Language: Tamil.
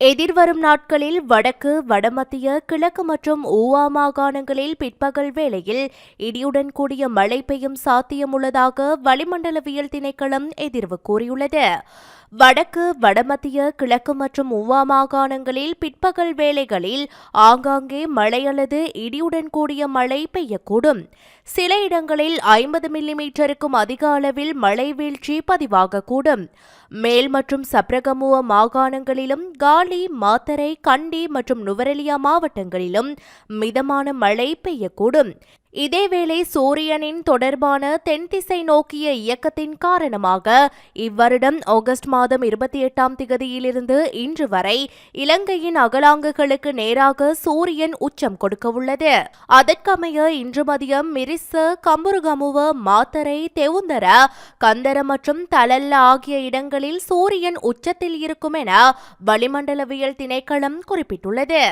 எதிர்வரும் நாட்களில் வடக்கு வடமத்திய கிழக்கு மற்றும் ஊவா மாகாணங்களில் பிற்பகல் வேளையில் இடியுடன் கூடிய மழை பெய்யும் சாத்தியமுள்ளதாக வளிமண்டலவியல் திணைக்களம் எதிர்வு கூறியுள்ளது. வடக்கு வடமத்திய கிழக்கு மற்றும் உவா மாகாணங்களில் பிற்பகல் வேளைகளில் ஆங்காங்கே மழை அல்லது இடியுடன் கூடிய மழை பெய்யக்கூடும். சில இடங்களில் ஐம்பது மில்லிமீட்டருக்கும் அதிக அளவில் மழை வீழ்ச்சி பதிவாகக்கூடும். மேல் மற்றும் சப்ரகமுவ மாகாணங்களிலும் காலி மாத்தரை கண்டி மற்றும் நுவரெலியா மாவட்டங்களிலும் மிதமான மழை பெய்யக்கூடும். இதேவேளை சூரியனின் தொடர்பான தென்திசை நோக்கிய இயக்கத்தின் காரணமாக இவ்வருடம் ஆகஸ்ட் மாதம் இருபத்தி எட்டாம் திகதியிலிருந்து இன்று வரை இலங்கையின் அகலாங்குகளுக்கு நேராக சூரியன் உச்சம் கொடுக்கவுள்ளது. அதற்கமைய இன்று மதியம் மிரிச கம்புருகமுவ மாத்தரை தெவுந்தர கந்தர மற்றும் தலல்ல ஆகிய இடங்களில் சூரியன் உச்சத்தில் இருக்கும் என வளிமண்டலவியல் திணைக்களம் குறிப்பிட்டுள்ளது.